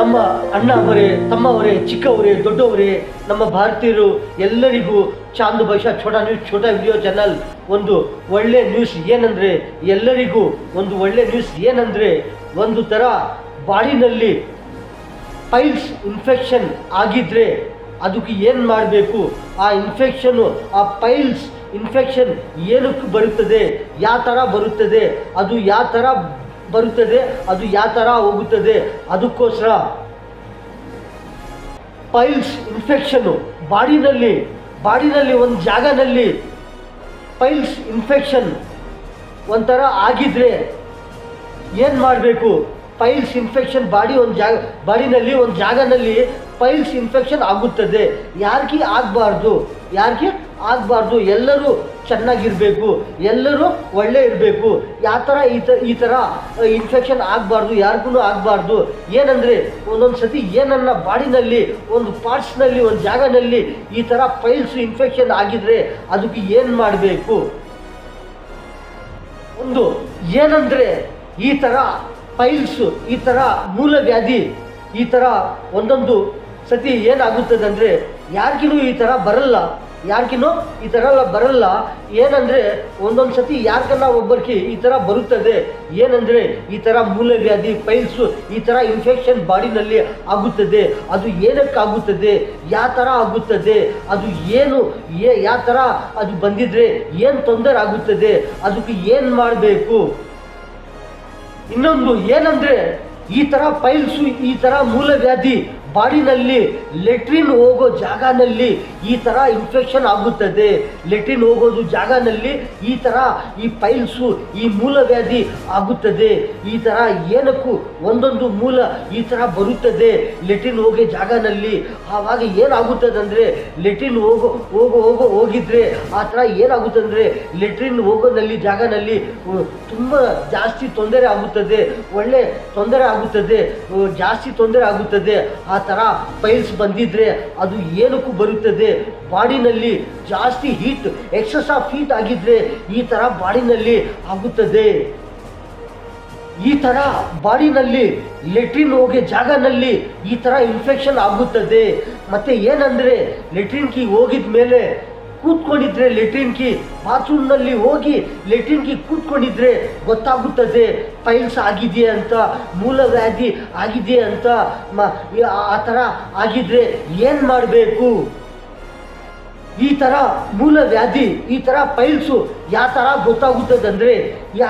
ನಮ್ಮ ಅಣ್ಣ ಅವರೇ ತಮ್ಮವರೇ ಚಿಕ್ಕವರೇ ದೊಡ್ಡವರೇ ನಮ್ಮ ಭಾರತೀಯರು ಎಲ್ಲರಿಗೂ Chand Bhasha Chhota news, Chhota video channel ಒಂದು ಒಳ್ಳೆ ನ್ಯೂಸ್ ಏನಂದರೆ, ಎಲ್ಲರಿಗೂ ಒಂದು ಒಳ್ಳೆ ನ್ಯೂಸ್ ಏನಂದರೆ, ಒಂದು ಥರ ಬಾಡಿನಲ್ಲಿ ಪೈಲ್ಸ್ ಇನ್ಫೆಕ್ಷನ್ ಆಗಿದ್ರೆ ಅದಕ್ಕೆ ಏನು ಮಾಡಬೇಕು? ಆ ಇನ್ಫೆಕ್ಷನು, ಆ ಪೈಲ್ಸ್ ಇನ್ಫೆಕ್ಷನ್ ಏನಕ್ಕೆ ಬರುತ್ತದೆ? ಯಾವ ಥರ ಬರುತ್ತದೆ? ಅದು ಯಾವ ಥರ ಬರುತ್ತದೆ, ಅದು ಯಾವ ಥರ ಹೋಗುತ್ತದೆ, ಅದಕ್ಕೋಸ್ಕರ ಪೈಲ್ಸ್ ಇನ್ಫೆಕ್ಷನ್ನು ಬಾಡಿನಲ್ಲಿ ಬಾಡಿನಲ್ಲಿ ಒಂದು ಜಾಗದಲ್ಲಿ ಪೈಲ್ಸ್ ಇನ್ಫೆಕ್ಷನ್ ಒಂಥರ ಆಗಿದ್ರೆ ಏನು ಮಾಡಬೇಕು? ಪೈಲ್ಸ್ ಇನ್ಫೆಕ್ಷನ್ ಬಾಡಿ ಒಂದು ಜಾಗ, ಬಾಡಿನಲ್ಲಿ ಒಂದು ಜಾಗನಲ್ಲಿ ಪೈಲ್ಸ್ ಇನ್ಫೆಕ್ಷನ್ ಆಗುತ್ತದೆ. ಯಾರಿಗೆ ಆಗಬಾರ್ದು? ಯಾರಿಗೆ ಆಗಬಾರ್ದು? ಎಲ್ಲರೂ ಚೆನ್ನಾಗಿರಬೇಕು, ಎಲ್ಲರೂ ಒಳ್ಳೆ ಇರಬೇಕು. ಯಾವ ಥರ ಈ ಥರ ಈ ಥರ ಇನ್ಫೆಕ್ಷನ್ ಆಗಬಾರ್ದು ಯಾರಿಗೂ ಆಗಬಾರ್ದು. ಏನಂದರೆ, ಒಂದೊಂದು ಸತಿ ಏನನ್ನ ಬಾಡಿನಲ್ಲಿ, ಒಂದು ಪಾರ್ಟ್ಸ್ನಲ್ಲಿ, ಒಂದು ಜಾಗದಲ್ಲಿ ಈ ಥರ ಪೈಲ್ಸ್ ಇನ್ಫೆಕ್ಷನ್ ಆಗಿದ್ರೆ ಅದಕ್ಕೆ ಏನು ಮಾಡಬೇಕು? ಒಂದು, ಏನಂದರೆ ಈ ಥರ ಪೈಲ್ಸು ಈ ಥರ ಮೂಲವ್ಯಾಧಿ ಈ ಥರ ಒಂದೊಂದು ಸತಿ ಏನಾಗುತ್ತದೆ ಅಂದರೆ ಯಾರಿಗಿನೂ ಈ ಥರ ಬರಲ್ಲ ಯಾರಿಗಿನೂ ಈ ಥರ ಎಲ್ಲ ಬರಲ್ಲ. ಏನಂದರೆ ಒಂದೊಂದು ಸತಿ ಯಾರಿಗನ್ನ ಒಬ್ಬರಿಗೆ ಈ ಥರ ಬರುತ್ತದೆ. ಏನಂದರೆ ಈ ಥರ ಮೂಲವ್ಯಾಧಿ ಪೈಲ್ಸು ಈ ಥರ ಇನ್ಫೆಕ್ಷನ್ ಬಾಡಿನಲ್ಲಿ ಆಗುತ್ತದೆ. ಅದು ಏನಕ್ಕಾಗುತ್ತದೆ? ಯಾವ ಥರ ಆಗುತ್ತದೆ? ಅದು ಏನು ಯಾವ ಥರ ಅದು ಬಂದಿದ್ರೆ ಏನು ತೊಂದರೆ ಆಗುತ್ತದೆ? ಅದಕ್ಕೆ ಏನು ಮಾಡಬೇಕು? ಇನ್ನೊಂದು ಏನಂದರೆ ಈ ಥರ ಪೈಲ್ಸು ಈ ಥರ ಮೂಲವ್ಯಾಧಿ ಬಾಡಿನಲ್ಲಿ ಲೆಟ್ರಿನ್ ಹೋಗೋ ಜಾಗನಲ್ಲಿ ಈ ಥರ ಇನ್ಫೆಕ್ಷನ್ ಆಗುತ್ತದೆ. ಲೆಟ್ರಿನ್ ಹೋಗೋದು ಜಾಗನಲ್ಲಿ ಈ ಥರ ಈ ಪೈಲ್ಸು ಈ ಮೂಲವ್ಯಾಧಿ ಆಗುತ್ತದೆ. ಈ ಥರ ಏನಕ್ಕೂ ಒಂದೊಂದು ಮೂಲ ಈ ಥರ ಬರುತ್ತದೆ ಲೆಟ್ರಿನ್ ಹೋಗೋ ಜಾಗನಲ್ಲಿ. ಆವಾಗ ಏನಾಗುತ್ತದೆ ಅಂದರೆ ಲೆಟ್ರಿನ್ ಹೋಗೋ ಹೋಗೋ ಹೋಗೋ, ಹೋಗಿದ್ರೆ ಆ ಥರ ಏನಾಗುತ್ತದೆ ಅಂದರೆ ಲೆಟ್ರಿನ್ ಹೋಗೋನಲ್ಲಿ ಜಾಗನಲ್ಲಿ ತುಂಬ ಜಾಸ್ತಿ ತೊಂದರೆ ಆಗುತ್ತದೆ. ಒಳ್ಳೆ ತೊಂದರೆ ಆಗುತ್ತದೆ. ಜಾಸ್ತಿ ತೊಂದರೆ ಆಗುತ್ತದೆ. ಆ ಥರ ಪೈಲ್ಸ್ ಬಂದಿದ್ರೆ ಅದು ಏನಕ್ಕೂ ಬರುತ್ತದೆ? ಬಾಡಿನಲ್ಲಿ ಜಾಸ್ತಿ ಹೀಟ್ ಎಕ್ಸಸ್ ಆಫ್ ಹೀಟ್ ಆಗಿದ್ರೆ ಈ ಥರ ಬಾಡಿನಲ್ಲಿ ಆಗುತ್ತದೆ. ಈ ಥರ ಬಾಡಿನಲ್ಲಿ ಲೆಟ್ರಿನ್ ಹೋಗಿ ಜಾಗನಲ್ಲಿ ಈ ಥರ ಇನ್ಫೆಕ್ಷನ್ ಆಗುತ್ತದೆ. ಮತ್ತು ಏನಂದರೆ, ಲೆಟ್ರಿನ್ಗೆ ಹೋಗಿದ ಮೇಲೆ ಕೂತ್ಕೊಂಡಿದ್ರೆ ಲೆಟ್ರಿನ್ ಕಿ ಬಾತ್ರೂಮ್ನಲ್ಲಿ ಹೋಗಿ ಲೆಟ್ರಿನ್ ಕಿ ಕೂತ್ಕೊಂಡಿದ್ರೆ ಗೊತ್ತಾಗುತ್ತದೆ ಪೈಲ್ಸ್ ಆಗಿದೆ ಅಂತ, ಮೂಲವ್ಯಾಧಿ ಆಗಿದೆ ಅಂತ, ಮ ಆ ಥರ ಆಗಿದ್ರೆ ಏನು ಮಾಡಬೇಕು? ಈ ಥರ ಮೂಲವ್ಯಾಧಿ, ಈ ಥರ ಪೈಲ್ಸು ಯಾವ ಥರ ಗೊತ್ತಾಗುತ್ತದಂದರೆ ಯಾ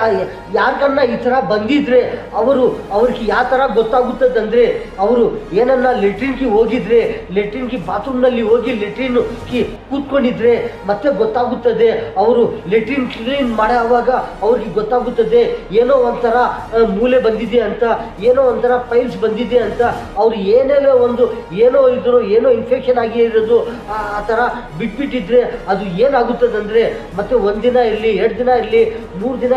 ಯಾರ್ಕನ್ನ ಈ ಥರ ಬಂದಿದ್ರೆ, ಅವರು ಅವ್ರಿಗೆ ಯಾವ ಥರ ಗೊತ್ತಾಗುತ್ತದಂದರೆ, ಅವರು ಏನನ್ನ ಲೆಟ್ರಿನ್ಗೆ ಹೋಗಿದ್ರೆ, ಲೆಟ್ರಿನ್ಗೆ ಬಾತ್ರೂಮ್ನಲ್ಲಿ ಹೋಗಿ ಲೆಟ್ರಿನ್ ಕಿ ಕೂತ್ಕೊಂಡಿದ್ರೆ ಮತ್ತೆ ಗೊತ್ತಾಗುತ್ತದೆ. ಅವರು ಲೆಟ್ರಿನ್ ಕ್ಲೀನ್ ಮಾಡುವಾಗ ಅವ್ರಿಗೆ ಗೊತ್ತಾಗುತ್ತದೆ, ಏನೋ ಒಂಥರ ಮೂಲೆ ಬಂದಿದೆ ಅಂತ, ಏನೋ ಒಂಥರ ಪೈಲ್ಸ್ ಬಂದಿದೆ ಅಂತ, ಅವ್ರು ಏನೇನೋ ಒಂದು, ಏನೋ ಇದ್ರು, ಏನೋ ಇನ್ಫೆಕ್ಷನ್ ಆಗಿ ಇರೋದು, ಆ ಥರ ಬಿಟ್ಬಿಟ್ಟಿದ್ರೆ ಅದು ಏನಾಗುತ್ತದಂದರೆ, ಮತ್ತೆ ಒಂದಿನ ಇರಲಿ, ಎರಡು ದಿನ ಇರಲಿ, ಮೂರು ದಿನ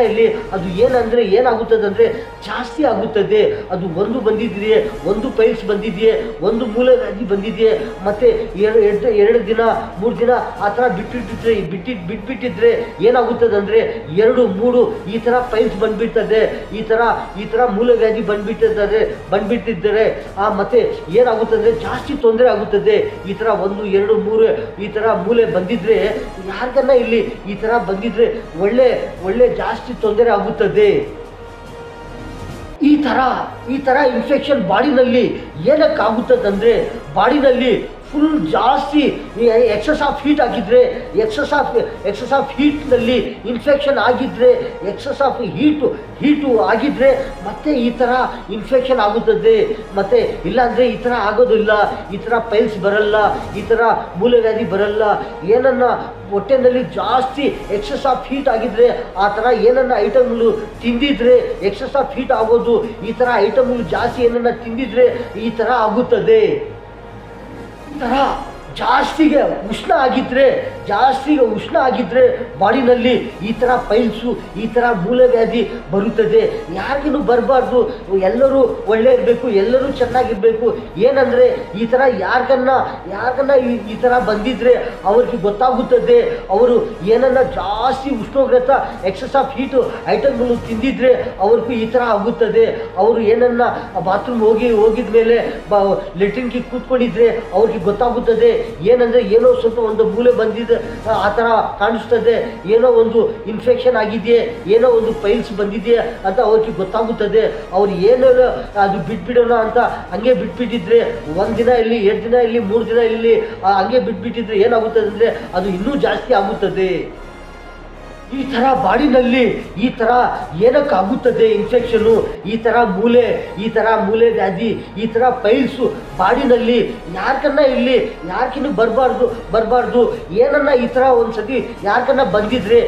ಅದು ಏನಂದರೆ ಏನಾಗುತ್ತದಂದರೆ ಜಾಸ್ತಿ ಆಗುತ್ತದೆ. ಅದು ಒಂದು ಬಂದಿದೆಯೇ ಒಂದು ಪೈಲ್ಸ್ ಬಂದಿದೆಯೇ ಒಂದು ಮೂಲವ್ಯಾಧಿ ಬಂದಿದೆಯೇ ಮತ್ತು ಎರಡು ಎರಡು ಎರಡು ದಿನ, ಮೂರು ದಿನ ಆ ಥರ ಬಿಟ್ಟಿಟ್ಟಿದ್ರೆ ಬಿಟ್ಟಿ, ಬಿಟ್ಬಿಟ್ಟಿದ್ರೆ ಏನಾಗುತ್ತದಂದರೆ ಎರಡು, ಮೂರು ಈ ಥರ ಪೈಲ್ಸ್ ಬಂದುಬಿಡ್ತದೆ. ಈ ಥರ ಈ ಥರ ಮೂಲವ್ಯಾಧಿ ಬಂದುಬಿಟ್ಟಿದ್ದಾರೆ ಬಂದುಬಿಟ್ಟಿದ್ದರೆ ಆ ಮತ್ತೆ ಏನಾಗುತ್ತದೆ ಜಾಸ್ತಿ ತೊಂದರೆ ಆಗುತ್ತದೆ. ಈ ಥರ ಒಂದು, ಎರಡು, ಮೂರು ಈ ಥರ ಮೂಲೆ ಬಂದಿದ್ರೆ ಯಾರಿಗನ್ನ ಇಲ್ಲಿ ಈ ಥರ ಬಂದಿದ್ರೆ ಒಳ್ಳೆ ಒಳ್ಳೆ ಜಾಸ್ತಿ ತೊಂದರೆ ಆಗುತ್ತದೆ. ಈ ಥರ ಈ ಥರ ಇನ್ಫೆಕ್ಷನ್ ಬಾಡಿನಲ್ಲಿ ಏನಕ್ಕಾಗುತ್ತದೆ ಅಂದ್ರೆ ಬಾಡಿನಲ್ಲಿ ಫುಲ್ ಜಾಸ್ತಿ ಎಕ್ಸಸ್ ಆಫ್ ಹೀಟ್ ಆಗಿದ್ರೆ ಎಕ್ಸಸ್ ಆಫ್ ಎಕ್ಸಸ್ ಆಫ್ ಹೀಟ್ನಲ್ಲಿ ಇನ್ಫೆಕ್ಷನ್ ಆಗಿದ್ದರೆ ಎಕ್ಸಸ್ ಆಫ್ ಹೀಟು ಹೀಟು ಆಗಿದ್ದರೆ ಮತ್ತೆ ಈ ಥರ ಇನ್ಫೆಕ್ಷನ್ ಆಗುತ್ತದೆ. ಮತ್ತು ಇಲ್ಲಾಂದರೆ ಈ ಥರ ಆಗೋದಿಲ್ಲ, ಈ ಥರ ಪೈಲ್ಸ್ ಬರಲ್ಲ, ಈ ಥರ ಮೂಲವ್ಯಾಧಿ ಬರಲ್ಲ. ಏನನ್ನು ಹೊಟ್ಟೆನಲ್ಲಿ ಜಾಸ್ತಿ ಎಕ್ಸಸ್ ಆಫ್ ಹೀಟ್ ಆಗಿದ್ದರೆ ಆ ಥರ ಏನನ್ನು ಐಟಮ್ಗಳು ತಿಂದಿದ್ರೆ ಎಕ್ಸಸ್ ಆಫ್ ಹೀಟ್ ಆಗೋದು, ಈ ಥರ ಐಟಮ್ಗಳು ಜಾಸ್ತಿ ಏನನ್ನು ತಿಂದಿದ್ರೆ ಈ ಥರ ಆಗುತ್ತದೆ. ಈ ಥರ ಜಾಸ್ತಿಗೆ ಉಷ್ಣ ಆಗಿದ್ರೆ, ಜಾಸ್ತಿಗೆ ಉಷ್ಣ ಆಗಿದ್ರೆ ಬಾಡಿನಲ್ಲಿ ಈ ಥರ ಪೈಲ್ಸು, ಈ ಥರ ಮೂಲವ್ಯಾಧಿ ಬರುತ್ತದೆ. ಯಾರಿಗೂ ಬರಬಾರ್ದು, ಎಲ್ಲರೂ ಒಳ್ಳೆ ಇರಬೇಕು ಎಲ್ಲರೂ ಚೆನ್ನಾಗಿರಬೇಕು. ಏನಂದರೆ, ಈ ಥರ ಯಾರಿಗನ್ನ ಯಾರಿಗನ್ನ ಈ ಥರ ಬಂದಿದ್ರೆ ಅವ್ರಿಗೆ ಗೊತ್ತಾಗುತ್ತದೆ. ಅವರು ಏನನ್ನ ಜಾಸ್ತಿ ಉಷ್ಣೋಗ್ರತ ಎಕ್ಸಸ್ ಆಫ್ ಹೀಟು ಐಟಮ್ಗಳು ತಿಂದಿದ್ರೆ ಅವ್ರಿಗೂ ಈ ಥರ ಆಗುತ್ತದೆ. ಅವರು ಏನನ್ನ ಬಾತ್ರೂಮ್ ಹೋಗಿ ಹೋಗಿದ ಮೇಲೆ ಬ ಲೆಟ್ರಿನ್ಗೆ ಕೂತ್ಕೊಂಡಿದ್ರೆ ಅವ್ರಿಗೆ ಗೊತ್ತಾಗುತ್ತದೆ. ಏನಂದರೆ ಏನೋ ಸ್ವಲ್ಪ ಒಂದು ಮೂಲೆ ಬಂದಿದೆ, ಆ ಥರ ಕಾಣಿಸ್ತದೆ, ಏನೋ ಒಂದು ಇನ್ಫೆಕ್ಷನ್ ಆಗಿದೆಯೇ, ಏನೋ ಒಂದು ಪೈಲ್ಸ್ ಬಂದಿದೆಯೇ ಅಂತ ಅವ್ರಿಗೆ ಗೊತ್ತಾಗುತ್ತದೆ. ಅವ್ರು ಏನೇನೋ ಅದು ಬಿಟ್ಬಿಡೋಣ ಅಂತ ಹಂಗೆ ಬಿಟ್ಬಿಟ್ಟಿದ್ರೆ, ಒಂದು ದಿನ ಇಲ್ಲಿ ಎರಡು ದಿನ ಇಲ್ಲಿ ಮೂರು ದಿನ ಇಲ್ಲಿ ಹಂಗೆ ಬಿಟ್ಬಿಟ್ಟಿದ್ರೆ ಏನಾಗುತ್ತದೆ ಅಂದರೆ ಅದು ಇನ್ನೂ ಜಾಸ್ತಿ ಆಗುತ್ತದೆ. ಈ ಥರ ಬಾಡಿನಲ್ಲಿ ಈ ಥರ ಏನಕ್ಕಾಗುತ್ತದೆ ಇನ್ಫೆಕ್ಷನ್ನು ಈ ಥರ ಮೂಲೆ ಈ ಥರ ಮೂಲೆ ವ್ಯಾಧಿ, ಈ ಥರ ಪೈಲ್ಸು ಬಾಡಿನಲ್ಲಿ ಯಾರ್ಕನ್ನ ಇಲ್ಲಿ ಯಾರ್ಕಿನ್ನು ಬರಬಾರ್ದು ಬರಬಾರ್ದು, ಏನನ್ನ ಈ ಥರ ಒಂದು ಸತಿ ಯಾರ್ಕನ್ನ ಬಂದಿದ್ರೆ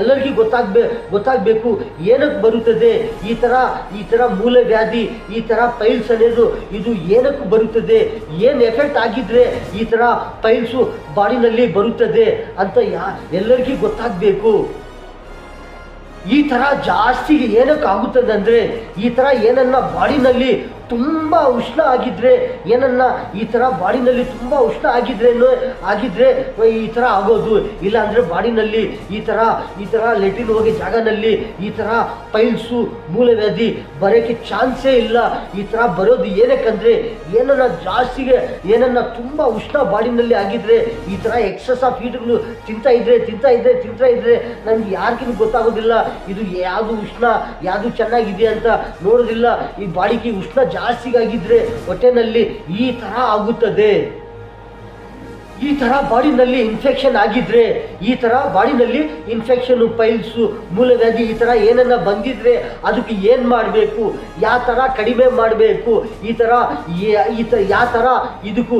ಎಲ್ಲರಿಗೂ ಗೊತ್ತಾಗ್ಬೇ, ಗೊತ್ತಾಗಬೇಕು ಏನಕ್ಕೆ ಬರುತ್ತದೆ, ಈ ಥರ ಈ ಥರ ಮೂಲೆ ವ್ಯಾಧಿ, ಈ ಥರ ಪೈಲ್ಸ್ ಅನ್ನೋದು ಇದು ಏನಕ್ಕೆ ಬರುತ್ತದೆ, ಏನು ಎಫೆಕ್ಟ್ ಆಗಿದ್ರೆ ಈ ಥರ ಪೈಲ್ಸು ಬಾಡಿನಲ್ಲಿ ಬರುತ್ತದೆ ಅಂತ ಯಾ, ಎಲ್ಲರಿಗೂ ಗೊತ್ತಾಗಬೇಕು. ಈ ಥರ ಜಾಸ್ತಿ ಏನಕ್ಕೆ ಆಗುತ್ತದೆ ಅಂದರೆ ಈ ಥರ ಏನನ್ನ ಬಾಡಿನಲ್ಲಿ ತುಂಬ ಉಷ್ಣ ಆಗಿದ್ರೆ ಏನನ್ನ ಈ ಥರ ಬಾಡಿನಲ್ಲಿ ತುಂಬ ಉಷ್ಣ ಆಗಿದ್ರೆ ಆಗಿದ್ರೆ ಈ ಥರ ಆಗೋದು. ಇಲ್ಲ ಅಂದರೆ ಬಾಡಿನಲ್ಲಿ ಈ ಥರ ಈ ಥರ ಲೆಟಿನ್ ಹೋಗಿ ಜಾಗನಲ್ಲಿ ಈ ಥರ ಪೈಲ್ಸು ಮೂಲವ್ಯಾಧಿ ಬರೋಕ್ಕೆ ಚಾನ್ಸೇ ಇಲ್ಲ. ಈ ಥರ ಬರೋದು ಏನಕ್ಕಂದ್ರೆ ಏನನ್ನ ಜಾಸ್ತಿಗೆ ಏನನ್ನ ತುಂಬ ಉಷ್ಣ ಬಾಡಿನಲ್ಲಿ ಆಗಿದ್ರೆ ಈ ಥರ ಎಕ್ಸಸ್ ಆಫ್ ಹೀಟ್ಗಳು ತಿಂತಾ ಇದ್ರೆ ತಿಂತಾ ಇದ್ರೆ ತಿಂತಾ ಇದ್ರೆ ನಮ್ಗೆ ಯಾರಿಗೂ ಗೊತ್ತಾಗೋದಿಲ್ಲ. ಇದು ಯಾವುದು ಉಷ್ಣ, ಯಾವುದು ಚೆನ್ನಾಗಿದೆ ಅಂತ ನೋಡೋದಿಲ್ಲ. ಈ ಬಾಡಿಗೆ ಉಷ್ಣ ಜಾಸ್ತಿಗಾಗಿದ್ರೆ ಹೊಟ್ಟೆನಲ್ಲಿ ಈ ಥರ ಆಗುತ್ತದೆ. ಈ ಥರ ಬಾಡಿನಲ್ಲಿ ಇನ್ಫೆಕ್ಷನ್ ಆಗಿದ್ರೆ, ಈ ಥರ ಬಾಡಿನಲ್ಲಿ ಇನ್ಫೆಕ್ಷನ್ ಪೈಲ್ಸು ಮೂಲವ್ಯಾಧಿ ಈ ಥರ ಏನನ್ನ ಬಂದಿದ್ರೆ ಅದಕ್ಕೆ ಏನು ಮಾಡಬೇಕು, ಯಾವ ಥರ ಕಡಿಮೆ ಮಾಡಬೇಕು, ಈ ಥರ ಈ ಥರ ಯಾವ ಥರ ಇದಕ್ಕೂ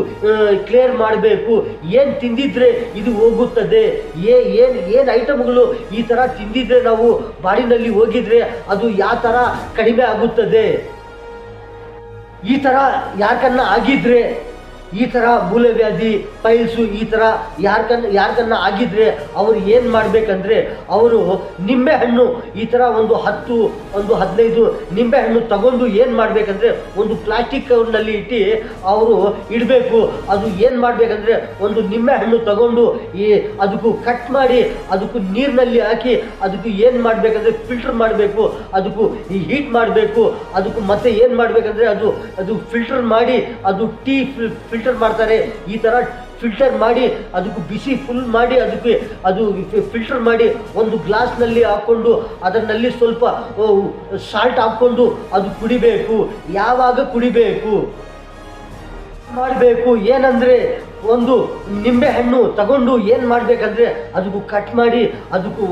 ಕ್ಲಿಯರ್ ಮಾಡಬೇಕು, ಏನು ತಿಂದಿದ್ರೆ ಇದು ಹೋಗುತ್ತದೆ, ಏ, ಏನು ಏನು ಐಟಮ್ಗಳು ಈ ಥರ ತಿಂದಿದ್ರೆ ನಾವು ಬಾಡಿನಲ್ಲಿ ಹೋಗಿದ್ರೆ ಅದು ಯಾವ ಥರ ಕಡಿಮೆ ಆಗುತ್ತದೆ. ಈ ಥರ ಯಾರ್ಕನ್ನ ಆಗಿದ್ರೆ ಈ ಥರ ಮೂಲವ್ಯಾಧಿ, ಪೈಲ್ಸು ಈ ಥರ ಯಾರ್ಕನ್ನ ಯಾರ್ಕನ್ನ ಆಗಿದ್ರೆ ಅವರು ಏನು ಮಾಡಬೇಕಂದ್ರೆ ಅವರು ನಿಂಬೆಹಣ್ಣು ಈ ಥರ ಒಂದು ಹತ್ತು, ಒಂದು ಹದಿನೈದು ನಿಂಬೆಹಣ್ಣು ತಗೊಂಡು ಏನು ಮಾಡಬೇಕಂದ್ರೆ ಒಂದು ಪ್ಲಾಸ್ಟಿಕ್ ಕವರ್ನಲ್ಲಿ ಇಟ್ಟು ಅವರು ಇಡಬೇಕು. ಅದು ಏನು ಮಾಡಬೇಕಂದ್ರೆ ಒಂದು ನಿಂಬೆಹಣ್ಣು ತಗೊಂಡು ಈ ಅದಕ್ಕೂ ಕಟ್ ಮಾಡಿ ಅದಕ್ಕೂ ನೀರಿನಲ್ಲಿ ಹಾಕಿ ಅದಕ್ಕೂ ಏನು ಮಾಡಬೇಕಂದ್ರೆ ಫಿಲ್ಟರ್ ಮಾಡಬೇಕು. ಅದಕ್ಕೂ ಈ ಹೀಟ್ ಮಾಡಬೇಕು. ಅದಕ್ಕೂ ಮತ್ತೆ ಏನು ಮಾಡಬೇಕಂದ್ರೆ ಅದು ಅದು ಫಿಲ್ಟರ್ ಮಾಡಿ ಅದು ಟೀ ಫಿಲ್ಟರ್ ಮಾಡ್ತಾರೆ, ಈ ಥರ ಫಿಲ್ಟರ್ ಮಾಡಿ, ಅದಕ್ಕೆ ಬಿಸಿ ಫುಲ್ ಮಾಡಿ, ಅದಕ್ಕೆ ಅದು ಫಿಲ್ಟರ್ ಮಾಡಿ ಒಂದು ಗ್ಲಾಸ್ನಲ್ಲಿ ಹಾಕ್ಕೊಂಡು ಅದರಲ್ಲಿ ಸ್ವಲ್ಪ ಸಾಲ್ಟ್ ಹಾಕ್ಕೊಂಡು ಅದು ಕುಡಿಬೇಕು. ಯಾವಾಗ ಕುಡಿಬೇಕು? ಮಾಡಬೇಕು. ಏನಂದರೆ ಒಂದು ನಿಂಬೆ ಹಣ್ಣು ತಗೊಂಡು ಏನು ಮಾಡಬೇಕಂದ್ರೆ, ಅದಕ್ಕೂ ಕಟ್ ಮಾಡಿ, ಅದಕ್ಕೂ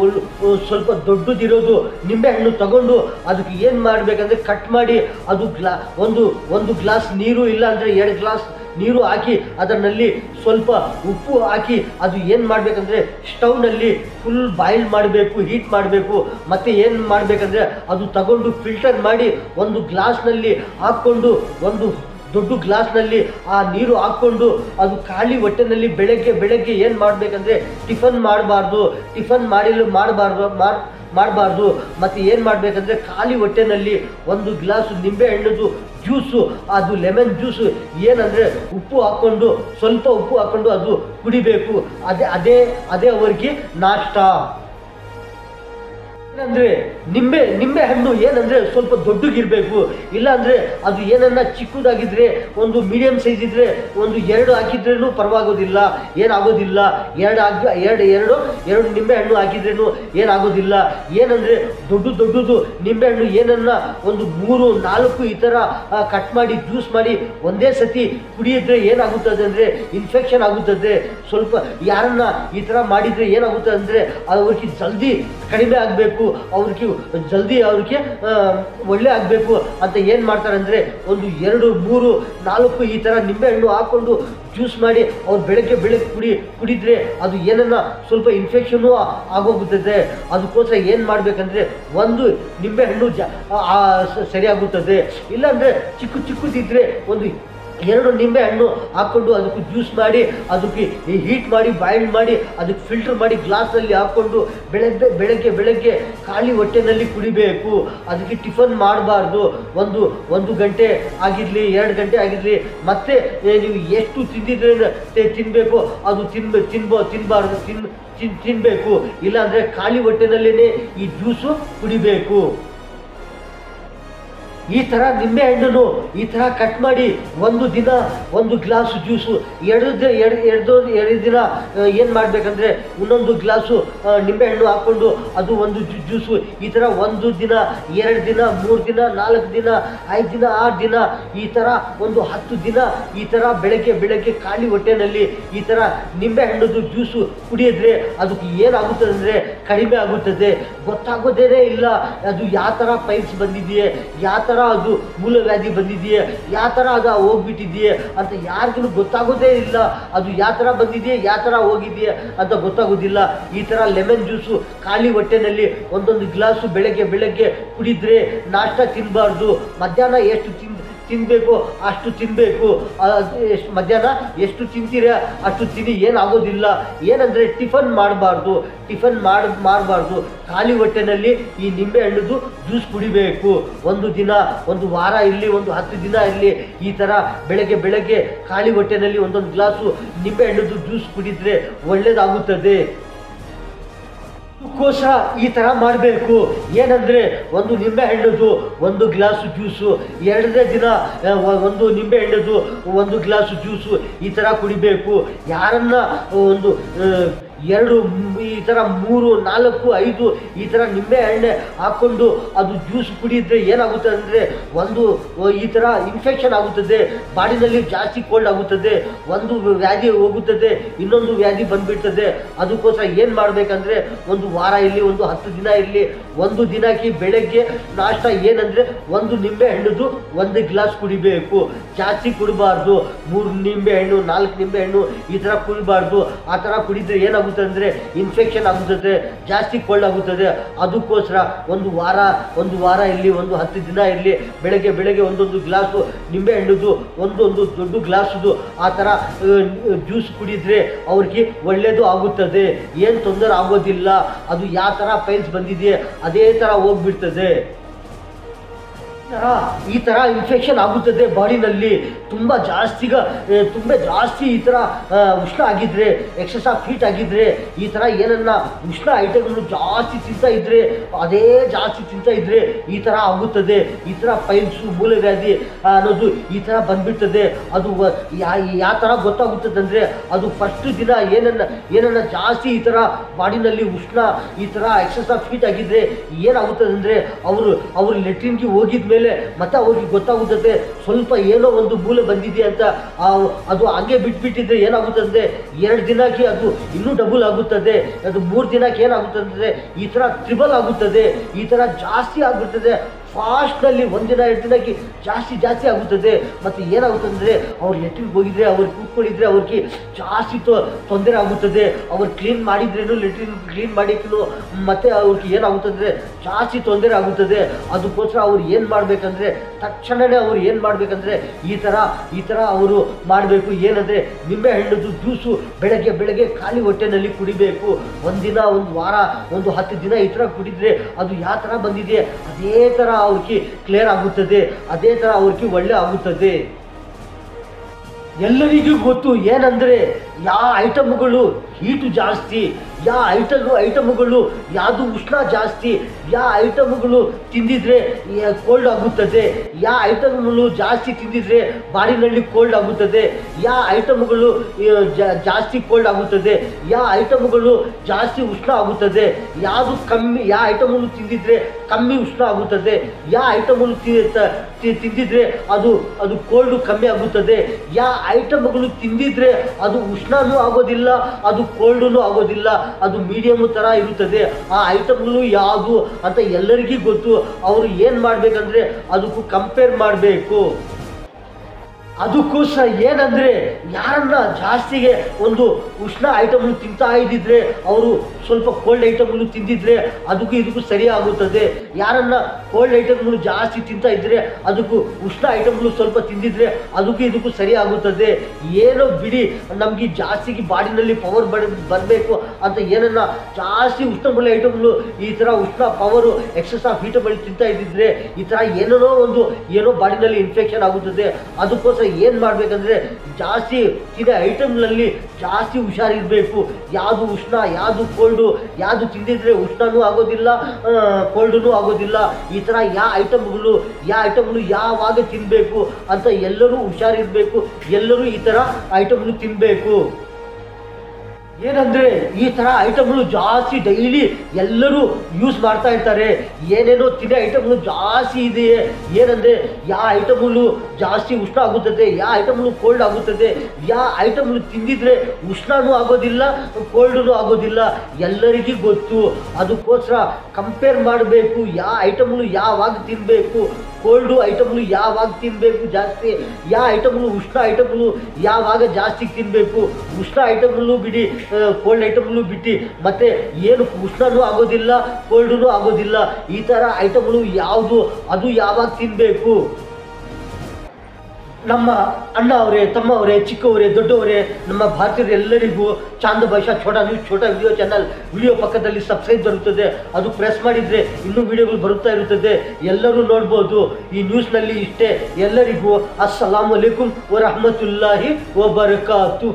ಸ್ವಲ್ಪ ದೊಡ್ಡದಿರೋದು ನಿಂಬೆ ಹಣ್ಣು ತಗೊಂಡು ಅದಕ್ಕೆ ಏನು ಮಾಡಬೇಕಂದ್ರೆ ಕಟ್ ಮಾಡಿ, ಅದು ಗ್ಲಾ, ಒಂದು ಒಂದು ಗ್ಲಾಸ್ ನೀರು ಇಲ್ಲ ಅಂದರೆ ಎರಡು ಗ್ಲಾಸ್ ನೀರು ಹಾಕಿ ಅದರಲ್ಲಿ ಸ್ವಲ್ಪ ಉಪ್ಪು ಹಾಕಿ ಅದು ಏನು ಮಾಡಬೇಕಂದ್ರೆ ಸ್ಟವ್ನಲ್ಲಿ ಫುಲ್ ಬಾಯ್ಲ್ ಮಾಡಬೇಕು ಹೀಟ್ ಮಾಡಬೇಕು. ಮತ್ತು ಏನು ಮಾಡಬೇಕಂದ್ರೆ ಅದು ತಗೊಂಡು ಫಿಲ್ಟರ್ ಮಾಡಿ ಒಂದು ಗ್ಲಾಸ್ನಲ್ಲಿ ಹಾಕ್ಕೊಂಡು ಒಂದು ದೊಡ್ಡ ಗ್ಲಾಸ್ನಲ್ಲಿ ಆ ನೀರು ಹಾಕ್ಕೊಂಡು ಅದು ಖಾಲಿ ಹೊಟ್ಟೆನಲ್ಲಿ ಬೆಳಗ್ಗೆ ಬೆಳಗ್ಗೆ ಏನು ಮಾಡಬೇಕಂದ್ರೆ ಟಿಫನ್ ಮಾಡಬಾರ್ದು, ಟಿಫನ್ ಮಾಡಿಲ್ಲ ಮಾಡಬಾರ್ದು ಮಾಡಿ ಮಾಡಬಾರ್ದು. ಮತ್ತು ಏನು ಮಾಡಬೇಕಂದ್ರೆ ಖಾಲಿ ಹೊಟ್ಟೆನಲ್ಲಿ ಒಂದು ಗ್ಲಾಸು ನಿಂಬೆ ಹಣ್ಣದು ಜ್ಯೂಸು, ಅದು ಲೆಮನ್ ಜ್ಯೂಸು, ಏನಂದರೆ ಉಪ್ಪು ಹಾಕ್ಕೊಂಡು, ಸ್ವಲ್ಪ ಉಪ್ಪು ಹಾಕ್ಕೊಂಡು ಅದು ಕುಡಿಬೇಕು. ಅದೇ ಅದೇ ಅದೇ ಅವರಿಗೆ ನಾಷ್ಟ. ಏನಂದ್ರೆ ನಿಂಬೆ ನಿಂಬೆ ಹಣ್ಣು ಏನಂದ್ರೆ ಸ್ವಲ್ಪ ದೊಡ್ಡಗಿರ್ಬೇಕು. ಇಲ್ಲ ಅಂದ್ರೆ ಅದು ಏನನ್ನ ಚಿಕ್ಕದಾಗಿದ್ರೆ, ಒಂದು ಮೀಡಿಯಂ ಸೈಜ್ ಇದ್ರೆ, ಒಂದು ಎರಡು ಹಾಕಿದ್ರೇನು ಪರವಾಗೋದಿಲ್ಲ, ಏನಾಗೋದಿಲ್ಲ. ಎರಡು ಹಾಕಿ, ಎರಡು ಎರಡು ಎರಡು ನಿಂಬೆ ಹಣ್ಣು ಹಾಕಿದ್ರೇನು ಏನಾಗೋದಿಲ್ಲ. ಏನಂದ್ರೆ ದೊಡ್ಡ ದೊಡ್ಡದು ನಿಂಬೆ ಹಣ್ಣು ಏನನ್ನ ಒಂದು ಮೂರು, ನಾಲ್ಕು ಈ ಥರ ಕಟ್ ಮಾಡಿ, ಜ್ಯೂಸ್ ಮಾಡಿ ಒಂದೇ ಸತಿ ಕುಡಿಯಿದ್ರೆ ಏನಾಗುತ್ತದೆ ಅಂದ್ರೆ ಇನ್ಫೆಕ್ಷನ್ ಆಗುತ್ತದೆ. ಸ್ವಲ್ಪ ಯಾರನ್ನ ಈ ಥರ ಮಾಡಿದರೆ ಏನಾಗುತ್ತದೆ ಅಂದರೆ ಅವ್ರಿಗೆ ಜಲ್ದಿ ಕಡಿಮೆ ಆಗಬೇಕು. ಅವ್ರಿಗೆ ಜಲ್ದಿ ಅವ್ರಿಗೆ ಒಳ್ಳೆ ಆಗಬೇಕು ಅಂತ ಏನು ಮಾಡ್ತಾರೆ ಅಂದರೆ ಒಂದು ಎರಡು, ಮೂರು, ನಾಲ್ಕು ಈ ಥರ ನಿಂಬೆಹಣ್ಣು ಹಾಕ್ಕೊಂಡು ಜ್ಯೂಸ್ ಮಾಡಿ ಅವ್ರು ಬೆಳಗ್ಗೆ ಬೆಳಗ್ಗೆ ಕುಡಿ, ಕುಡಿದ್ರೆ ಅದು ಏನನ್ನ ಸ್ವಲ್ಪ ಇನ್ಫೆಕ್ಷನ್ನು ಆಗೋಗುತ್ತದೆ ಅದಕ್ಕೋಸ್ಕರ ಏನು ಮಾಡಬೇಕಂದ್ರೆ ಒಂದು ನಿಂಬೆಹಣ್ಣು ಜಾ ಸರಿಯಾಗುತ್ತದೆ ಇಲ್ಲಾಂದರೆ ಚಿಕ್ಕ ಚಿಕ್ಕದಿದ್ದರೆ ಒಂದು ಎರಡು ನಿಂಬೆ ಹಣ್ಣು ಹಾಕ್ಕೊಂಡು ಅದಕ್ಕೆ ಜ್ಯೂಸ್ ಮಾಡಿ, ಅದಕ್ಕೆ ಹೀಟ್ ಮಾಡಿ ಬಾಯ್ಲ್ ಮಾಡಿ, ಅದಕ್ಕೆ ಫಿಲ್ಟರ್ ಮಾಡಿ ಗ್ಲಾಸಲ್ಲಿ ಹಾಕ್ಕೊಂಡು ಬೆಳಗ್ಗೆ ಬೆಳಗ್ಗೆ ಬೆಳಗ್ಗೆ ಖಾಲಿ ಹೊಟ್ಟೆನಲ್ಲಿ ಕುಡಿಬೇಕು. ಅದಕ್ಕೆ ಟಿಫನ್ ಮಾಡಬಾರ್ದು. ಒಂದು ಒಂದು ಗಂಟೆ ಆಗಿರಲಿ, ಎರಡು ಗಂಟೆ ಆಗಿರಲಿ, ಮತ್ತೆ ನೀವು ಎಷ್ಟು ತಿಂದಿದ್ರೆ ತಿನ್ನಬೇಕು ಅದು ತಿನ್ಬ, ತಿನ್ಬೋ ತಿನ್ನಬಾರ್ದು ತಿನ್ ತಿನ್ ತಿನ್ನಬೇಕು ಇಲ್ಲಾಂದರೆ ಖಾಲಿ ಹೊಟ್ಟೆನಲ್ಲೇ ಈ ಜ್ಯೂಸು ಕುಡಿಬೇಕು. ಈ ಥರ ನಿಂಬೆ ಹಣ್ಣನ್ನು ಈ ಥರ ಕಟ್ ಮಾಡಿ ಒಂದು ದಿನ ಒಂದು ಗ್ಲಾಸು ಜ್ಯೂಸು ಎರಡು ದಿನ, ಎರಡು ಎರಡು ಎರಡು ದಿನ ಏನು ಮಾಡಬೇಕಂದ್ರೆ ಇನ್ನೊಂದು ಗ್ಲಾಸು ನಿಂಬೆಹಣ್ಣು ಹಾಕ್ಕೊಂಡು ಅದು ಒಂದು ಜ್ಯೂ- ಜ್ಯೂಸು ಈ ಥರ ಒಂದು ದಿನ, ಎರಡು ದಿನ, ಮೂರು ದಿನ, ನಾಲ್ಕು ದಿನ, ಐದು ದಿನ, ಆರು ದಿನ ಈ ಥರ ಒಂದು ಹತ್ತು ದಿನ ಈ ಥರ ಬೆಳಗ್ಗೆ ಬೆಳಗ್ಗೆ ಖಾಲಿ ಹೊಟ್ಟೆನಲ್ಲಿ ಈ ಥರ ನಿಂಬೆ ಹಣ್ಣದು ಜ್ಯೂಸು ಕುಡಿಯಿದ್ರೆ ಅದಕ್ಕೆ ಏನಾಗುತ್ತದೆ ಅಂದರೆ ಕಡಿಮೆ ಆಗುತ್ತದೆ. ಗೊತ್ತಾಗೋದೇ ಇಲ್ಲ. ಅದು ಯಾವ ಥರ ಪೈಲ್ಸ್ ಬಂದಿದೆಯೇ, ಯಾವ ಥರ ಅದು ಮೂಲವ್ಯಾಧಿ ಬಂದಿದೆಯೇ? ಯಾವ ಥರ ಅದು ಹೋಗ್ಬಿಟ್ಟಿದೆಯೇ ಅಂತ ಯಾರಿಗೂ ಗೊತ್ತಾಗೋದೇ ಇಲ್ಲ. ಅದು ಯಾವ ಥರ ಬಂದಿದೆಯೇ, ಯಾವ ಥರ ಹೋಗಿದೆಯೇ ಅಂತ ಗೊತ್ತಾಗೋದಿಲ್ಲ. ಈ ಥರ ಲೆಮನ್ ಜ್ಯೂಸು ಖಾಲಿ ಹೊಟ್ಟೆನಲ್ಲಿ ಒಂದೊಂದು ಗ್ಲಾಸು ಬೆಳಗ್ಗೆ ಬೆಳಗ್ಗೆ ಕುಡಿದ್ರೆ ನಾಷ್ಟ ತಿನ್ನಬಾರ್ದು ಮಧ್ಯಾಹ್ನ ಎಷ್ಟು ತಿನ್ ತಿನ್ನಬೇಕು ಅಷ್ಟು ತಿನ್ನಬೇಕು ಎಷ್ಟು ಮಧ್ಯಾಹ್ನ ಎಷ್ಟು ತಿಂತೀರ, ಅಷ್ಟು ತಿನ್ನಿ, ಏನಾಗೋದಿಲ್ಲ. ಏನಂದರೆ ಟಿಫನ್ ಮಾಡಬಾರ್ದು, ಟಿಫನ್ ಮಾಡಿ ಮಾಡಬಾರ್ದು ಖಾಲಿ ಹೊಟ್ಟೆನಲ್ಲಿ ಈ ನಿಂಬೆ ಹಣ್ಣದು ಜ್ಯೂಸ್ ಕುಡಿಬೇಕು. ಒಂದು ದಿನ, ಒಂದು ವಾರ ಇರಲಿ, ಒಂದು ಹತ್ತು ದಿನ ಇರಲಿ, ಈ ಥರ ಬೆಳಗ್ಗೆ ಬೆಳಗ್ಗೆ ಖಾಲಿ ಹೊಟ್ಟೆನಲ್ಲಿ ಒಂದೊಂದು ಗ್ಲಾಸು ನಿಂಬೆ ಹಣ್ಣದು ಜ್ಯೂಸ್ ಕುಡಿದ್ರೆ ಒಳ್ಳೆಯದಾಗುತ್ತದೆ ಅದಕ್ಕೋಸ್ಕರ ಈ ಥರ ಮಾಡಬೇಕು. ಏನಂದರೆ ಒಂದು ನಿಂಬೆ ಹಣ್ಣದು ಒಂದು ಗ್ಲಾಸು ಜ್ಯೂಸು, ಎರಡನೇ ದಿನ ಒಂದು ನಿಂಬೆ ಹಣ್ಣದು ಒಂದು ಗ್ಲಾಸು ಜ್ಯೂಸು ಈ ಥರ ಕುಡಿಬೇಕು. ಯಾರನ್ನು ಒಂದು ಎರಡು, ಈ ಥರ ಮೂರು, ನಾಲ್ಕು, ಐದು, ಈ ಥರ ನಿಂಬೆ ಹಣ್ಣೆ ಹಾಕ್ಕೊಂಡು ಅದು ಜ್ಯೂಸ್ ಕುಡಿದ್ರೆ ಏನಾಗುತ್ತೆ ಅಂದರೆ ಒಂದು ಈ ಥರ ಇನ್ಫೆಕ್ಷನ್ ಆಗುತ್ತದೆ, ಬಾಡಿನಲ್ಲಿ ಜಾಸ್ತಿ ಕೋಲ್ಡ್ ಆಗುತ್ತದೆ, ಒಂದು ವ್ಯಾಧಿ ಹೋಗುತ್ತದೆ, ಇನ್ನೊಂದು ವ್ಯಾಧಿ ಬಂದುಬಿಡ್ತದೆ. ಅದಕ್ಕೋಸ್ಕರ ಏನು ಮಾಡಬೇಕಂದ್ರೆ ಒಂದು ವಾರ ಇರಲಿ, ಒಂದು ಹತ್ತು ದಿನ ಇರಲಿ, ಒಂದು ದಿನಕ್ಕೆ ಬೆಳಗ್ಗೆ ನಾಷ್ಟ ಏನಂದರೆ ಒಂದು ನಿಂಬೆ ಹಣ್ಣದು ಒಂದು ಗ್ಲಾಸ್ ಕುಡಿಬೇಕು. ಜಾಸ್ತಿ ಕುಡಿಬಾರ್ದು. ಮೂರು ನಿಂಬೆ ಹಣ್ಣು, ನಾಲ್ಕು ನಿಂಬೆ ಹಣ್ಣು ಈ ಥರ ಕುಡಿಬಾರ್ದು. ಆ ಥರ ಕುಡಿದ್ರೆ ಏನಾಗುತ್ತೆ ಅಂದರೆ ಇನ್ಫೆಕ್ಷನ್ ಆಗುತ್ತದೆ, ಜಾಸ್ತಿ ಕೋಲ್ಡ್ ಆಗುತ್ತದೆ ಅದಕ್ಕೋಸ್ಕರ ಒಂದು ವಾರ ಒಂದು ವಾರ ಇಲ್ಲಿ ಒಂದು ಹತ್ತು ದಿನ ಇರಲಿ, ಬೆಳಗ್ಗೆ ಬೆಳಗ್ಗೆ ಒಂದೊಂದು ಗ್ಲಾಸು ನಿಂಬೆ ಹಣ್ಣುದು, ಒಂದೊಂದು ದೊಡ್ಡ ಗ್ಲಾಸುದು ಆ ಥರ ಜ್ಯೂಸ್ ಕುಡಿದ್ರೆ ಅವ್ರಿಗೆ ಒಳ್ಳೆಯದು ಆಗುತ್ತದೆ. ಏನು ತೊಂದರೆ ಆಗೋದಿಲ್ಲ. ಅದು ಯಾವ ಥರ ಪೈಲ್ಸ್ ಬಂದಿದೆಯೇ ಅದೇ ಥರ ಹೋಗ್ಬಿಡ್ತದೆ. ಈ ಥರ ಇನ್ಫೆಕ್ಷನ್ ಆಗುತ್ತದೆ ಬಾಡಿನಲ್ಲಿ. ತುಂಬ ಜಾಸ್ತಿಗ ತುಂಬ ಜಾಸ್ತಿ ಈ ಥರ ಉಷ್ಣ ಆಗಿದ್ದರೆ ಎಕ್ಸಸ್ ಆಫ್ ಹೀಟ್ ಆಗಿದ್ರೆ, ಈ ಥರ ಏನನ್ನ ಉಷ್ಣ ಐಟಮ್ಗಳು ಜಾಸ್ತಿ ತಿಂತಾ ಇದ್ದರೆ ಅದೇ ಜಾಸ್ತಿ ತಿಂತಾ ಇದ್ದರೆ ಈ ಥರ ಆಗುತ್ತದೆ. ಈ ಥರ ಪೈಲ್ಸು ಮೂಲವ್ಯಾಧಿ ಅನ್ನೋದು ಈ ಥರ ಬಂದ್ಬಿಡ್ತದೆ. ಅದು ಯಾವ ಥರ ಗೊತ್ತಾಗುತ್ತದೆ ಅಂದರೆ, ಅದು ಫಸ್ಟ್ ದಿನ ಏನನ್ನ ಏನನ್ನ ಜಾಸ್ತಿ ಈ ಥರ ಬಾಡಿನಲ್ಲಿ ಉಷ್ಣ, ಈ ಥರ ಎಕ್ಸಸ್ ಆಫ್ ಹೀಟ್ ಆಗಿದ್ರೆ ಏನಾಗುತ್ತದೆ ಅಂದರೆ, ಅವರು ಅವರು ಲೆಟ್ರಿನ್ಗೆ ಹೋಗಿದ ಮೇಲೆ ಮತ್ತೆ ಅವ್ರಿಗೆ ಗೊತ್ತಾಗುತ್ತದೆ, ಸ್ವಲ್ಪ ಏನೋ ಒಂದು ಮೂಲ ಬಂದಿದೆ ಅಂತ ಅದು ಹಂಗೆ ಬಿಟ್ಬಿಟ್ಟಿದ್ರೆ ಏನಾಗುತ್ತದೆ ಎರಡು ದಿನಕ್ಕೆ ಅದು ಇನ್ನೂ ಡಬಲ್ ಆಗುತ್ತದೆ, ಅದು ಮೂರು ದಿನಕ್ಕೆ ಏನಾಗುತ್ತದೆ ಅಂದರೆ ಈ ಥರ ತ್ರಿಬಲ್ ಆಗುತ್ತದೆ, ಈ ಥರ ಜಾಸ್ತಿ ಆಗಿಬಿಡ್ತದೆ. ಫಾಸ್ಟ್ನಲ್ಲಿ ಒಂದಿನ, ಎರಡು ದಿನಕ್ಕೆ ಜಾಸ್ತಿ ಜಾಸ್ತಿ ಆಗುತ್ತದೆ. ಮತ್ತು ಏನಾಗುತ್ತೆ ಅಂದರೆ ಅವ್ರು ಲೆಟ್ರಿನ್ಗೆ ಹೋಗಿದ್ರೆ, ಅವ್ರು ಕೂತ್ಕೊಂಡಿದ್ರೆ ಅವ್ರಿಗೆ ಜಾಸ್ತಿ ತೊಂದರೆ ಆಗುತ್ತದೆ. ಅವ್ರು ಕ್ಲೀನ್ ಮಾಡಿದ್ರೇನು ಲೆಟ್ರಿನ್ ಕ್ಲೀನ್ ಮಾಡಿದ್ರು ಮತ್ತೆ ಅವ್ರಿಗೆ ಏನಾಗುತ್ತಂದರೆ ಜಾಸ್ತಿ ತೊಂದರೆ ಆಗುತ್ತದೆ. ಅದಕ್ಕೋಸ್ಕರ ಅವ್ರು ಏನು ಮಾಡಬೇಕಂದ್ರೆ ತಕ್ಷಣವೇ ಅವ್ರು ಏನು ಮಾಡಬೇಕಂದ್ರೆ, ಈ ಥರ ಈ ಥರ ಅವರು ಮಾಡಬೇಕು. ಏನಂದರೆ, ನಿಂಬೆ ಹಣ್ಣದು ಜ್ಯೂಸು ಬೆಳಗ್ಗೆ ಬೆಳಗ್ಗೆ ಖಾಲಿ ಹೊಟ್ಟೆನಲ್ಲಿ ಕುಡಿಬೇಕು. ಒಂದಿನ, ಒಂದು ವಾರ, ಒಂದು ಹತ್ತು ದಿನ ಈ ಥರ ಕುಡಿದ್ರೆ ಅದು ಯಾವ ಥರ ಬಂದಿದೆ? ಅದೇ ಥರ ಅವ್ರಿಗೆ ಕ್ಲಿಯರ್ ಆಗುತ್ತದೆ. ಅದೇ ಥರ ಅವ್ರಿಗೆ ಒಳ್ಳೆ ಆಗುತ್ತದೆ. ಎಲ್ಲರಿಗೂ ಗೊತ್ತು ಏನಂದರೆ ಯಾವ ಐಟಮ್ಗಳು ಹೀಟು ಜಾಸ್ತಿ ಯಾವ ಐಟಮ್ ಐಟಮ್ಗಳು ಯಾವುದು ಉಷ್ಣ ಜಾಸ್ತಿ ಯಾವ ಐಟಮ್ಗಳು ತಿಂದಿದ್ರೆ ಕೋಲ್ಡ್ ಆಗುತ್ತದೆ ಯಾವ ಐಟಮ್ಗಳು ಜಾಸ್ತಿ ತಿಂದಿದ್ರೆ ಬಾಡಿನಲ್ಲಿ ಕೋಲ್ಡ್ ಆಗುತ್ತದೆ ಯಾವ ಐಟಮ್ಗಳು ಜಾಸ್ತಿ ಕೋಲ್ಡ್ ಆಗುತ್ತದೆ ಯಾವ ಐಟಮ್ಗಳು ಜಾಸ್ತಿ ಉಷ್ಣ ಆಗುತ್ತದೆ, ಯಾವುದು ಕಮ್ಮಿ ಯಾವ ಐಟಮ್ಗಳು ತಿಂದಿದ್ರೆ ಕಮ್ಮಿ ಉಷ್ಣ ಆಗುತ್ತದೆ ಯಾವ ಐಟಮ್ಗಳು ತಿಂದಿದ್ರೆ ಅದು ಅದು ಕೋಲ್ಡು ಕಮ್ಮಿ ಆಗುತ್ತದೆ ಯಾವ ಐಟಮ್ಗಳು ತಿಂದಿದ್ರೆ ಅದು ಉಷ್ಣನೂ ಆಗೋದಿಲ್ಲ, ಅದು ಕೋಲ್ಡೂ ಆಗೋದಿಲ್ಲ ಅದು ಮೀಡಿಯಮ್ ಥರ ಇರುತ್ತದೆ. ಆ ಐಟಮ್ಗಳು ಯಾವುದು ಅಂತ ಎಲ್ಲರಿಗೂ ಗೊತ್ತು. ಅವರು ಏನು ಮಾಡಬೇಕಂದ್ರೆ ಅದಕ್ಕೂ ಕಂಪೇರ್ ಮಾಡಬೇಕು. ಅದಕ್ಕೋಸ್ಕರ ಏನಂದರೆ ಯಾರನ್ನ ಜಾಸ್ತಿಗೆ ಒಂದು ಉಷ್ಣ ಐಟಮ್ಗಳು ತಿಂತಾ ಇದ್ದಿದ್ರೆ, ಅವರು ಸ್ವಲ್ಪ ಕೋಲ್ಡ್ ಐಟಮ್ಗಳು ತಿಂದಿದ್ರೆ ಅದಕ್ಕೂ ಇದಕ್ಕೂ ಸರಿ ಆಗುತ್ತದೆ ಯಾರನ್ನ ಕೋಲ್ಡ್ ಐಟಮ್ಗಳು ಜಾಸ್ತಿ ತಿಂತಾ ಇದ್ರೆ ಅದಕ್ಕೂ ಉಷ್ಣ ಐಟಮ್ಗಳು ಸ್ವಲ್ಪ ತಿಂದಿದ್ರೆ ಅದಕ್ಕೂ ಇದಕ್ಕೂ ಸರಿ ಆಗುತ್ತದೆ. ಏನೋ ಬಿಡಿ, ನಮಗೆ ಜಾಸ್ತಿಗೆ ಬಾಡಿನಲ್ಲಿ ಪವರ್ ಬಡ, ಬರಬೇಕು ಅಂತ ಏನನ್ನ ಜಾಸ್ತಿ ಉಷ್ಣಬಲ ಐಟಮ್ಗಳು ಈ ಥರ ಉಷ್ಣ ಪವರು ಎಕ್ಸಸ್ ಆಫ್ ಹೀಟಬಲ್ ತಿಂತಾ ಇದ್ದಿದ್ರೆ ಈ ಥರ ಏನೇನೋ ಒಂದು, ಏನೋ ಬಾಡಿನಲ್ಲಿ ಇನ್ಫೆಕ್ಷನ್ ಆಗುತ್ತದೆ. ಅದಕ್ಕೋಸ್ಕರ ಏನು ಮಾಡಬೇಕಂದ್ರೆ ಜಾಸ್ತಿ ತಿನ್ನೋ ಐಟಮ್ನಲ್ಲಿ ಜಾಸ್ತಿ ಹುಷಾರಿರಬೇಕು ಯಾವುದು ಉಷ್ಣ, ಯಾವುದು ಕೋಲ್ಡು ಯಾವುದು ತಿಂದಿದ್ರೆ ಉಷ್ಣನೂ ಆಗೋದಿಲ್ಲ ಕೋಲ್ಡೂ ಆಗೋದಿಲ್ಲ. ಈ ಥರ ಯಾವ ಐಟಮ್ಗಳು ಯಾವ ಐಟಮ್ಗಳು ಯಾವಾಗ ತಿನ್ನಬೇಕು ಅಂತ ಎಲ್ಲರೂ ಹುಷಾರಿರಬೇಕು. ಎಲ್ಲರೂ ಈ ಥರ ಐಟಮ್ಗಳು ತಿನ್ನಬೇಕು ಏನಂದ್ರೆ ಈ ಥರ ಐಟಮ್ಗಳು ಜಾಸ್ತಿ ಡೈಲಿ ಎಲ್ಲರೂ ಯೂಸ್ ಮಾಡ್ತಾ ಇರ್ತಾರೆ. ಏನೇನೋ ತಿನ್ನೋ ಐಟಮ್ಗಳು ಜಾಸ್ತಿ ಇದೆಯೇ ಏನಂದ್ರೆ ಯಾವ ಐಟಮ್ಗಳು ಜಾಸ್ತಿ ಉಷ್ಣ ಆಗುತ್ತದೆ, ಯಾವ ಐಟಮ್ಗಳು ಕೋಲ್ಡ್ ಆಗುತ್ತದೆ, ಯಾವ ಐಟಮ್ಗಳು ತಿಂದಿದ್ರೆ ಉಷ್ಣನೂ ಆಗೋದಿಲ್ಲ ಕೋಲ್ಡೂ ಆಗೋದಿಲ್ಲ. ಎಲ್ಲರಿಗೂ ಗೊತ್ತು. ಅದಕ್ಕೋಸ್ಕರ ಕಂಪೇರ್ ಮಾಡಬೇಕು, ಯಾವ ಐಟಮ್ಗಳು ಯಾವಾಗ ತಿನ್ನಬೇಕು ಕೋಲ್ಡು ಐಟಮ್ಗಳು ಯಾವಾಗ ತಿನ್ನಬೇಕು ಜಾಸ್ತಿ? ಯಾವ ಐಟಮ್ಗಳು ಉಷ್ಣ ಐಟಮ್ಗಳು ಯಾವಾಗ ಜಾಸ್ತಿ ತಿನ್ನಬೇಕು ಉಷ್ಣ ಐಟಮ್ಗಳು ಬಿಡಿ ಕೋಲ್ಡ್ ಐಟಮ್ಗಳು ಬಿಟ್ಟು. ಮತ್ತು ಏನು ಉಷ್ಣನೂ ಆಗೋದಿಲ್ಲ ಕೋಲ್ಡೂ ಆಗೋದಿಲ್ಲ. ಈ ಥರ ಐಟಮ್ಗಳು ಯಾವುದು, ಅದು ಯಾವಾಗ ತಿನ್ನಬೇಕು ನಮ್ಮ ಅಣ್ಣ ಅವರೇ, ತಮ್ಮ ಅವರೇ ಚಿಕ್ಕವರೇ ದೊಡ್ಡವರೇ ನಮ್ಮ ಭಾರತೀಯರು ಎಲ್ಲರಿಗೂ ಚಾಂದ ಭಾಷಾ ಛೋಟ ನ್ಯೂಸ್, ಛೋಟ ವಿಡಿಯೋ ಚಾನಲ್ ವಿಡಿಯೋ ಪಕ್ಕದಲ್ಲಿ ಸಬ್ಸ್ಕ್ರೈಬ್ ಬರುತ್ತದೆ. ಅದು ಪ್ರೆಸ್ ಮಾಡಿದರೆ ಇನ್ನೂ ವಿಡಿಯೋಗಳು ಬರುತ್ತಾ ಇರುತ್ತದೆ. ಎಲ್ಲರೂ ನೋಡ್ಬೋದು. ಈ ನ್ಯೂಸ್ನಲ್ಲಿ ಇಷ್ಟೇ ಎಲ್ಲರಿಗೂ ಅಸ್ಸಲಾಮು ವಲೈಕುಮ್ ವರಹಮತುಲ್ಲಾಹಿ ವಬರಕಾತು.